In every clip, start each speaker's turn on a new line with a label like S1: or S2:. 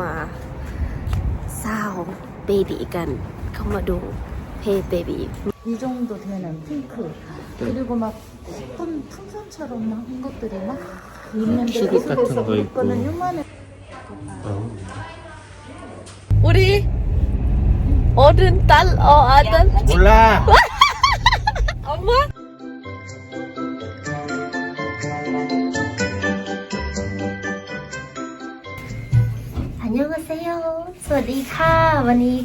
S1: มาซาวเบบีกัน เข้ามาดูเพจเบบี
S2: 이 정도 되는 핑크 그리고 막 예쁜 풍선처럼 막 한 것들이 막 있는데
S3: 큐빅
S2: 그
S3: 같은
S2: 속에서
S3: 거
S2: 우리
S3: 있고.
S2: 거는 요만해
S1: 우리 어른 딸, 어, 아들.
S3: 몰라.
S1: 엄마? ยังเซยสวัสดีค่ะ วันนี้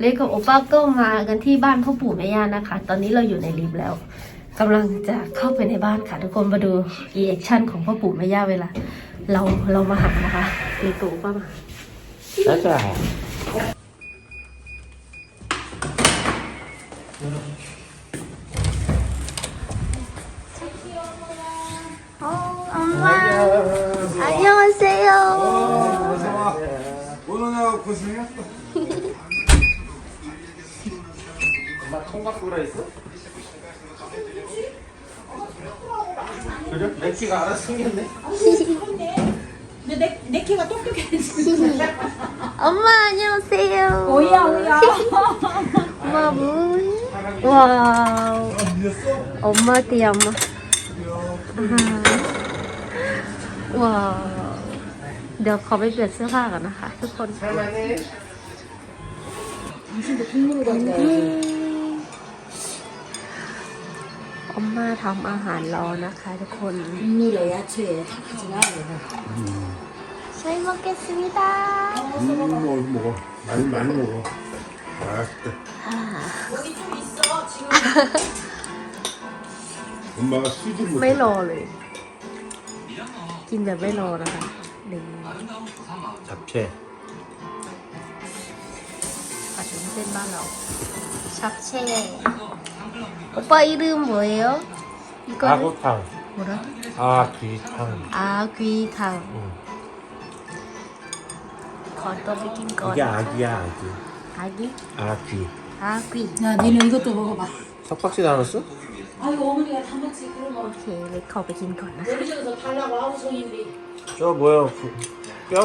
S1: เล็กกับโอป้าก็มากันที่บ้านพ่อปู่แม่ย่านะคะ ตอนนี้เราอยู่ในลิฟต์แล้วกำลังจะเข้าไปในบ้านค่ะ ทุกคนมาดูรีเอคชั่นของพ่อปู่แม่ย่าเวลา เราเรามาหานะคะเล็กกับโอป้ามาแล้วจ้ะอันย
S4: 코로나 고생했다.
S3: 엄마 통닭 돌아 있어? 그래? 맥키가 알아 생겼네.
S1: 내, 내 키가 똑똑해지 엄마 안녕하세요.
S2: 오야 오야
S1: 엄마 뭐해? 와우. 아, 믿었어? 엄마 엄마. 와. เดี๋ยวขอไปเปลี่ยนเสื้อผ้าก่อนนะคะ ทุกคนอมมาทำอาหารรอนะคะ ทุกคน
S2: มีเลยะเฉยจะได้
S1: เลยนะใช่
S4: มาเก็สมิดาอืมโมโมมันมัน
S1: โม
S4: มาไม่
S1: รอเลย กินแบบไม่รอนะคะ 네.
S3: 잡채.
S1: 잡채. 오빠 이름 뭐예요? 이거
S3: 아구탕.
S1: 뭐라?
S3: 아귀탕.
S1: 아귀탕.
S3: 응.
S1: 겉더비긴 거.
S3: 이게 아귀야 아귀.
S1: 아귀?
S3: 아귀.
S1: 아귀.
S2: 야 니는 이것도 먹어봐.
S3: 석박지 나눴어?
S2: 아유 어머니가 단백질
S1: 그런 거. 오케이 메이크업에 긴
S2: 거나. 요리에서 달라고 하고 성인데.
S3: 저 뭐야? 그- 뼈?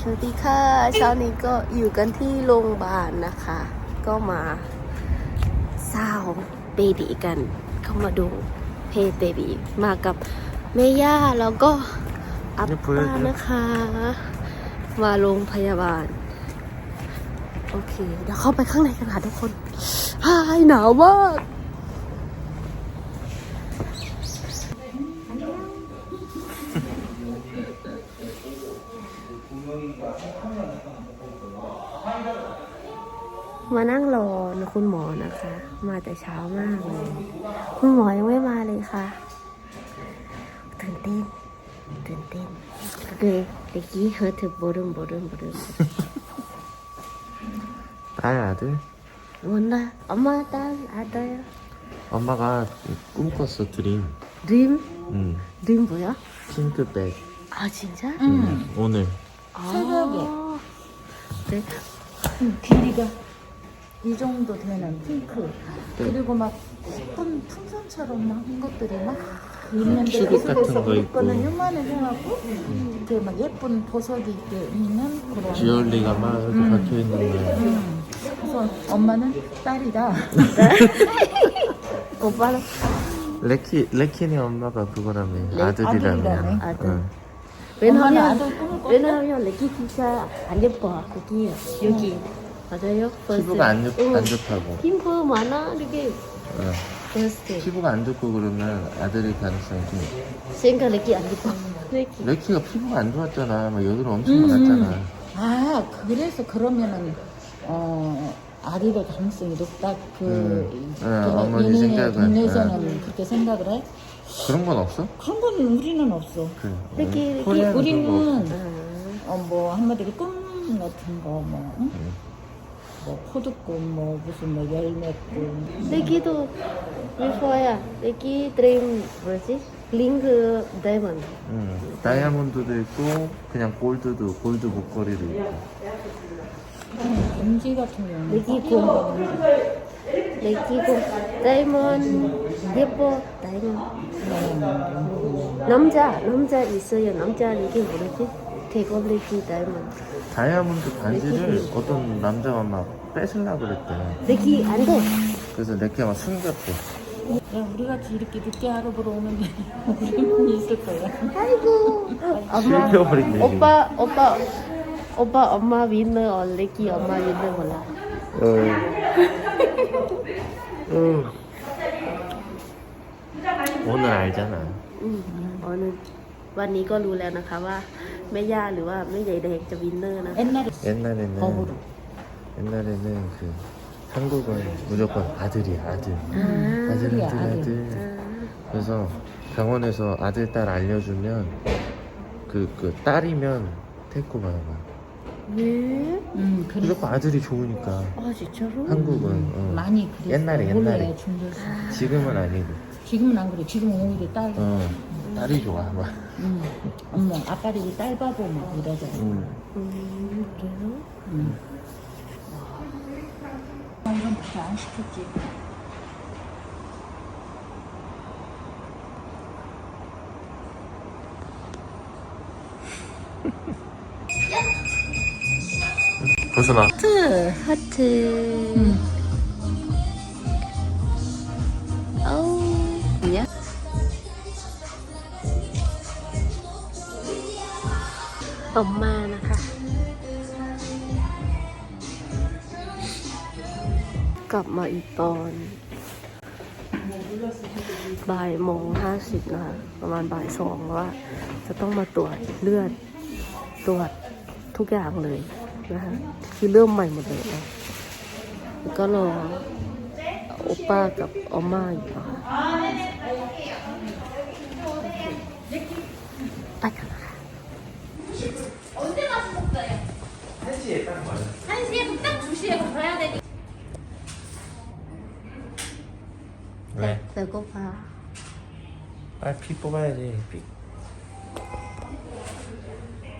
S1: สวัสดีค่ะเช้านี้ก็อยู่กันที่โรงพยาบาลนะคะ ก็มาซาวเบบีกัน เข้ามาดูเพจเบบีมากับแม่ย่าแล้วก็อัปป้านะคะ มาโรงพยาบาล โอเค เดี๋ยวเข้าไปข้างในกันค่ะทุกคนฮายหนาวมาก มานั่งรอคุณหมอนะคะ มาแต่เช้ามากเลย คุณหมอยังไม่มาเลยค่ะ ตื่นเต้น ตื่นเต้นก็คือเด็กกี้เฮิร์ทบรุมบรุมบรุม
S3: 딸 아들?
S1: วันละอมมาตาอาตาย
S3: 엄마가 꿈 꿨어 드림.
S1: ดิม
S3: 응.
S1: ดิม뭐야
S3: 핑크백.
S1: 아 진짜
S3: 응. 오늘.
S1: 아.
S2: 새벽에.
S1: 네.
S2: 응, 길이가 이 정도 되는 핑크 그리고 막 예쁜 풍선처럼 막 한 것들이 막 있는데 그 속에서
S3: 같은 거 있고.
S2: 거는 요만해 해갖고 이렇게 막 예쁜 보석이 이렇게 있는 그런
S3: 지얼리가 막 이렇게
S2: 음.
S3: 박혀 있는 거야.
S2: 음. 그래서 엄마는 딸이다
S1: 오빠는
S3: 레키 레키네 엄마가 그거라며
S2: 레-
S3: 아들이라며.
S2: 아들이라며.
S1: 아들.
S3: 응.
S2: 엄마는
S1: 왜냐면
S2: 아들 꿈을 꿨다
S1: 왜냐면 레기 진짜 안 예뻐 거기 여기 맞아요?
S3: 피부가 안, 좋,
S1: 응.
S3: 안 좋다고.
S1: 핀프 많아 이렇게
S3: 응.
S1: first
S3: 피부가 안 좋고 그러면 아들일 가능성이 좀.
S1: 생각 레기 안 예뻐 레기
S3: 레키가 피부가 안 좋았잖아. 막 여드름 엄청
S2: 음,
S3: 많았잖아.
S2: 아 그래서 그러면은 어 아리를 가능성이 높다 그
S3: 음. 네,
S2: 걔네-
S3: 어머니 생각은,
S2: 동네에서는 그렇게 생각을 해
S3: 그런 건 없어?
S2: 그런 건 우리는 없어
S3: 그래.
S1: 레키
S3: 거
S2: 우리는
S3: 어
S2: 뭐 한마디로 꿈 같은 거 뭐 응?
S3: 음.
S2: 뭐 포도꿈 뭐 무슨 뭐 열매꿈
S1: 레기도 before 레기 dream 뭐지? 링크 다이몬드
S3: 응. 다이아몬드도 있고 그냥 골드도 골드 목걸이도 있고.
S2: 금지 같은 경우는
S1: 레기 고 레기 고 다이몬드 예뻐 다이몬드 남자 남자 있어요 남자 이게 뭐지? 대걸레기 닮은
S3: 다이아몬드 반지를 어떤 남자가 막 뺏으려 그랬대.
S1: 내기 안돼
S3: 그래서 내게 막 숨겼대.
S2: 야, 우리 같이 이렇게 늦게 하루 보러 오면 우리 있을 거야.
S1: 아이고
S3: 실패버린 얘기.
S1: 오빠 오빠 오빠 엄마 믿는 얼레기 어, 엄마 믿는 몰라
S3: 어. 어. 오늘 알잖아.
S1: 응 오늘 วันนี้ก็รู้แล้วนะคะว่าแม่ย่าหรือว่าแม่ใหญ่แดงจะวินเนอร์นะ
S2: 옛날에
S3: 옛날에는
S2: 거부로.
S3: 옛날에는 그 한국은 무조건 아들이야 아들. 아들
S2: 아들이야,
S3: 아들
S2: 아들.
S3: 아들. 그래서 병원에서 아들 딸 알려주면 그 그 딸이면 태코 받아.
S1: เฮ้ย
S2: 음 그래.
S3: 무조건 아들이 좋으니까
S1: อ๋อจิตรู้
S3: 한국은 어.
S2: 많이 그랬어.
S3: 옛날에, 옛날에.
S2: 원래 중국에서.
S3: 지금은 아니고
S2: 지금은 안 그래. 지금 오히려 딸.
S3: 어 딸이 좋아. 막.
S2: 음. 어머, 아빠들이 딸 바보 막 이러잖아.
S3: 음.
S1: 음, 그래요?
S2: 음. 아, 이건 다안 시켰지.
S1: 하트, 하트. 음. ออกมานะคะ กลับมาอีกตอนบ่ายโมงห้าสิบนะคะประมาณบ่ายสองว่า จะต้องมาตรวจเลือดตรวจทุกอย่างเลยนะคะคือเริ่มใหม่หมดเลยนะแล้วก็รอโอป้ากับออมม่าอยู่นะคะ 1시에 딱 와요.
S3: 1시에
S1: 딱 2시에 걸어야 되니 왜? 배고파.
S3: 빨리 피 뽑아야지. 피.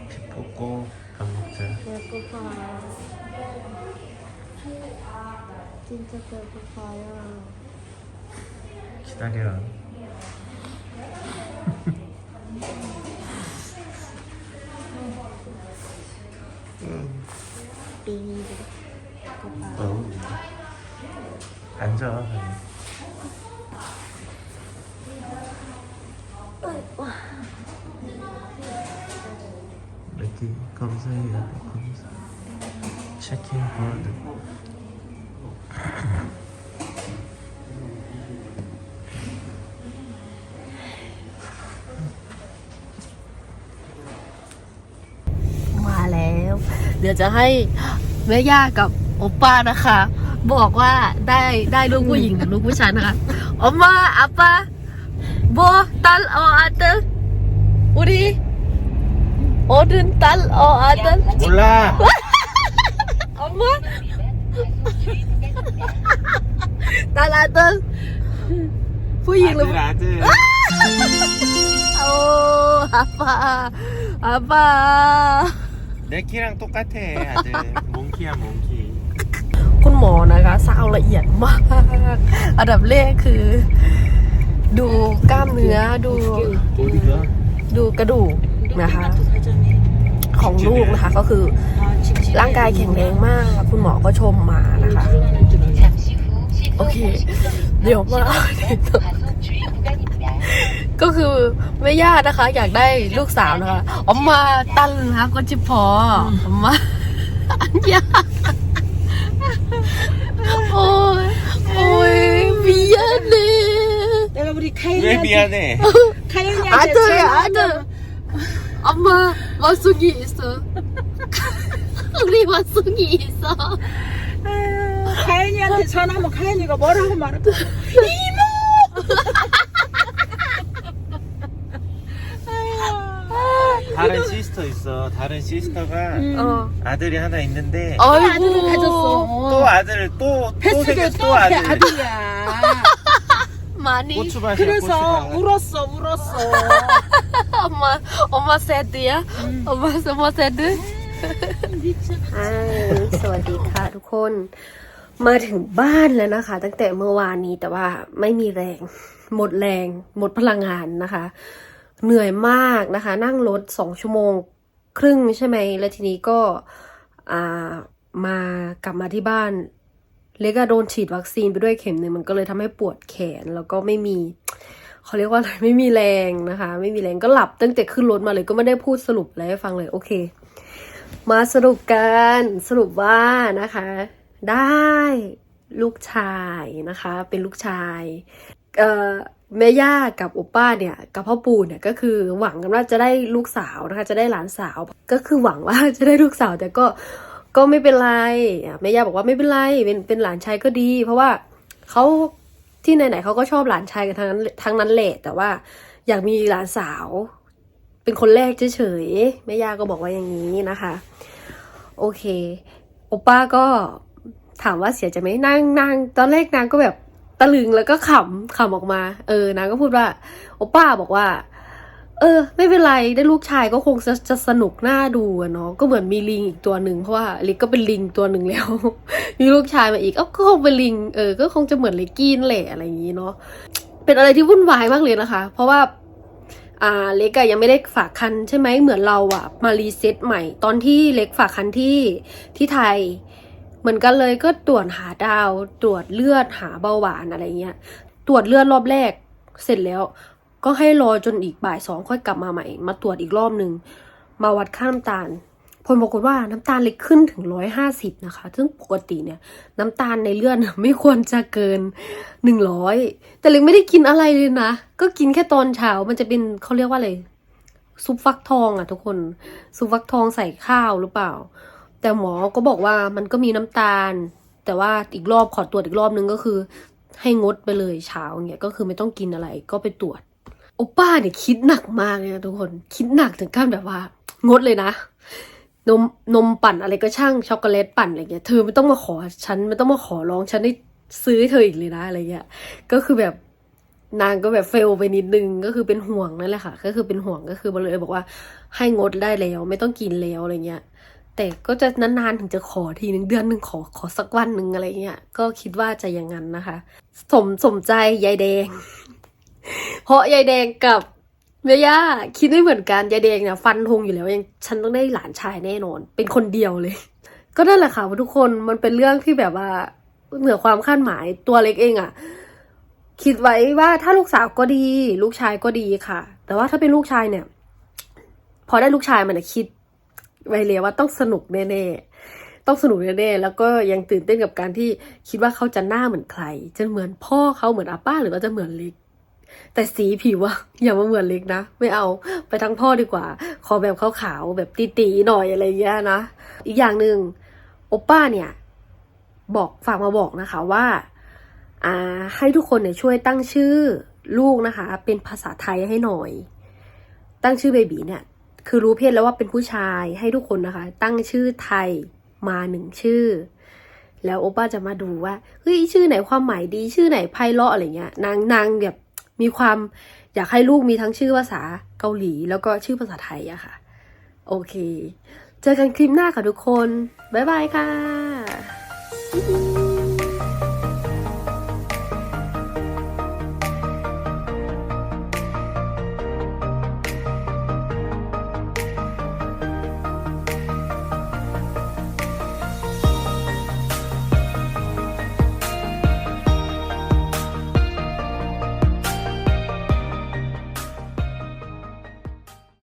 S3: 피 뽑고 밥 먹자.
S1: 배고파. 진짜 배고파요. 기다려. เจออะ
S3: ไร
S1: เล็ก
S3: ที่คอมเซียคอมเซีย checking for the
S1: มาแล้ว เดี๋ยวจะให้แม่ย่ากับโอป้านะคะ บอกว่าได้ได้ลูกผู้หญิงกับลูกผู้ชายนะคะออมมาอาปาโบตัลออาเตอุริโอดึนตัลออาเต
S3: 몰라.
S1: ออมมาตัลอาเตผู้หญิงหรือ
S3: 아들 아들.
S1: โอ้อาปาอาปา
S3: 내 키랑 똑같아 아들. 몽키야 몽키.
S1: หมอนะคะซาวละเอียดมาก อันดับแรกคือ ดูกล้ามเนื้อดูดูกระดูกนะคะ ของลูกนะคะก็คือร่างกายแข็งแรงมาก คุณหมอก็ชมมานะคะ โอเค เดี๋ยวมาก็คือแม่ย่านะคะ อยากได้ลูกสาวนะคะออมมาตันนะก็จิพออมมาอันยา
S2: 우리
S3: 왜
S2: 카이한테
S3: 미안해?
S2: 카이한테
S1: 아들 아들 엄마 맛속이 있어 우리 맛속이 있어
S2: 카이한테 전화하면 카이가 뭐라고 말할 거야?
S3: 다른 시스터 있어. 다른 시스터가
S1: 어
S3: 아들이 하나 있는데
S1: 아이고
S3: 또 아들을 또또
S2: 뱃속에
S3: 생겼어.
S2: 또또
S3: 아들.
S2: 아들이야.
S1: 많이
S3: 고추밭이야.
S2: 그래서
S3: 고추밭.
S2: 울었어, 울었어.
S1: 엄마 엄마 새드야 엄마 엄마 새드 สวัสดีค่ะทุกคน มาถึงบ้านแล้วนะคะ ตั้งแต่เมื่อวานนี้แต่ว่าไม่มีแรง หมดแรง หมดพลังงานนะคะ เหนื่อยมากนะคะ นั่งรถสองชั่วโมง ครึ่งใช่ไหม แล้วทีนี้ก็อ่ามากลับมาที่บ้าน เล็กอะโดนฉีดวัคซีนไปด้วยเข็มหนึ่งมันก็เลยทำให้ปวดแขนแล้วก็ไม่มีเขาเรียกว่าอะไรไม่มีแรงนะคะ ไม่มีแรงก็หลับตั้งแต่ขึ้นรถมาเลยก็ไม่ได้พูดสรุปอะไรให้ฟังเลยโอเค มาสรุปกันสรุปว่านะคะ ได้ลูกชายนะคะ เป็นลูกชายเอ่อแม่ย่ากับโอป้าเนี่ยกับพ่อปู่เนี่ยก็คือหวังกันว่าจะได้ลูกสาวนะคะ จะได้หลานสาว ก็คือหวังว่าจะได้ลูกสาวแต่ก็ ก็ไม่เป็นไรแม่ย่าบอกว่าไม่เป็นไรเป็นเป็นหลานชายก็ดี เพราะว่าเขาที่ไหนๆเขาก็ชอบหลานชายกันทั้งนั้นทั้งนั้นแหละแต่ว่าอยากมีหลานสาว เป็นคนแรกเฉยๆแม่ย่าก็บอกว่าอย่างนี้นะคะ โอเคโอป้าก็ถามว่าเสียใจไหมนางนางตอนแรกนางก็แบบตะลึงแล้วก็ขำขำออกมา เออนางก็พูดว่า โอป้าบอกว่า เออ ไม่เป็นไรได้ลูกชายก็คงจะจะสนุกน่าดูอะเนาะก็เหมือนมีลิงอีกตัวหนึ่งเพราะว่าลิกก็เป็นลิงตัวหนึ่งแล้ว มีลูกชายมาอีกเอ้าก็คงเป็นลิงเออก็คงจะเหมือนเลกกี้นั่นแหละอะไรอย่างนี้เนาะเป็นอะไรที่วุ่นวายมากเลยนะคะ เพราะว่าอ่าเล็กอะยังไม่ได้ฝากคันใช่ไหมเหมือนเราอะมารีเซ็ตใหม่ ตอนที่เล็กฝากคันที่ที่ไทยเหมือนกันเลยก็ตรวจหาดาว ตรวจเลือดหาเบาหวานอะไรเงี้ย ตรวจเลือดรอบแรกเสร็จแล้ว ก็ให้รอจนอีกบ่ายสองค่อยกลับมาใหม่ มาตรวจอีกรอบหนึ่งมาวัดค่าน้ำตาล ผลปรากฏว่าน้ำตาลเล็กขึ้นถึงร้อยห้าสิบนะคะ ซึ่งปกติเนี่ย น้ำตาลในเลือดไม่ควรจะเกินหนึ่งร้อยแต่เล็กไม่ได้กินอะไรเลยนะ ก็กินแค่ตอนเช้ามันจะเป็นเขาเรียกว่าอะไรซุปฟักทองอะทุกคนซุปฟักทองใส่ข้าวหรือเปล่า แต่หมอก็บอกว่ามันก็มีน้ำตาล แต่ว่าอีกรอบขอตรวจอีกรอบนึงก็คือ ให้งดไปเลยเช้าเนี่ยก็คือไม่ต้องกินอะไรก็ไปตรวจ โอป้าเนี่ยคิดหนักมากเลยนะทุกคนคิดหนักถึงขั้นแบบว่า งดเลยนะ นมนมปั่นอะไรก็ช่างช็อกโกแลตปั่นอะไรเงี้ยเธอไม่ต้องมาขอฉันไม่ต้องมาขอร้องฉันได้ซื้อให้เธออีกเลยนะอะไรเงี้ยก็คือแบบนางก็แบบเฟลไปนิดนึงก็คือเป็นห่วงนั่นแหละค่ะ ก็คือเป็นห่วงก็คือมาเลยบอกว่าให้งดได้แล้วไม่ต้องกินแล้วอะไรเงี้ยแต่ก็จะนานๆถึงจะขอทีหนึ่งเดือนหนึ่งขอขอสักวันหนึ่งอะไรเงี้ยก็คิดว่าจะอย่างนั้นนะคะ สมสมใจยายแดง เพราะยายแดงกับเมย่าคิดไม่เหมือนกันยายแดงเนี่ยฟันธงอยู่แล้วยังฉันต้องได้หลานชายแน่นอน เป็นคนเดียวเลย ก็นั่นแหละค่ะทุกคนมันเป็นเรื่องที่แบบว่าเหนือความคาดหมายตัวเล็กเองอะคิดไว้ว่าถ้าลูกสาวก็ดี ลูกชายก็ดีค่ะ แต่ว่าถ้าเป็นลูกชายเนี่ย พอได้ลูกชายมันนะคิดไว้เลยว่าต้องสนุกแน่ๆต้องสนุกแน่ๆแล้วก็ยังตื่นเต้นกับการที่คิดว่าเขาจะหน้าเหมือนใครจะเหมือนพ่อเขาเหมือนอาป้า หรือว่าจะเหมือนเล็ก แต่สีผิวอะอย่ามาเหมือนเล็กนะ ไม่เอาไปทั้งพ่อดีกว่า ขอแบบขาวๆแบบตีๆหน่อยอะไรอย่างเงี้ยนะ อีกอย่างหนึ่งโอป้าเนี่ย บอกฝากมาบอกนะคะว่าอ่าให้ทุกคนเนี่ยช่วยตั้งชื่อลูกนะคะ เป็นภาษาไทยให้หน่อย ตั้งชื่อเบบีเนี่ยคือรู้เพศแล้วว่าเป็นผู้ชายให้ทุกคนนะคะ ตั้งชื่อไทยมาหนึ่งชื่อ แล้วโอป้าจะมาดูว่าเฮ้ยชื่อไหนความหมายดี ชื่อไหนไพเราะอะไรเงี้ยนางนางแบบ มีความอยากให้ลูกมีทั้งชื่อภาษาเกาหลี แล้วก็ชื่อภาษาไทยอะค่ะ โอเค เจอกันคลิปหน้าค่ะทุกคน บ๊ายบายค่ะ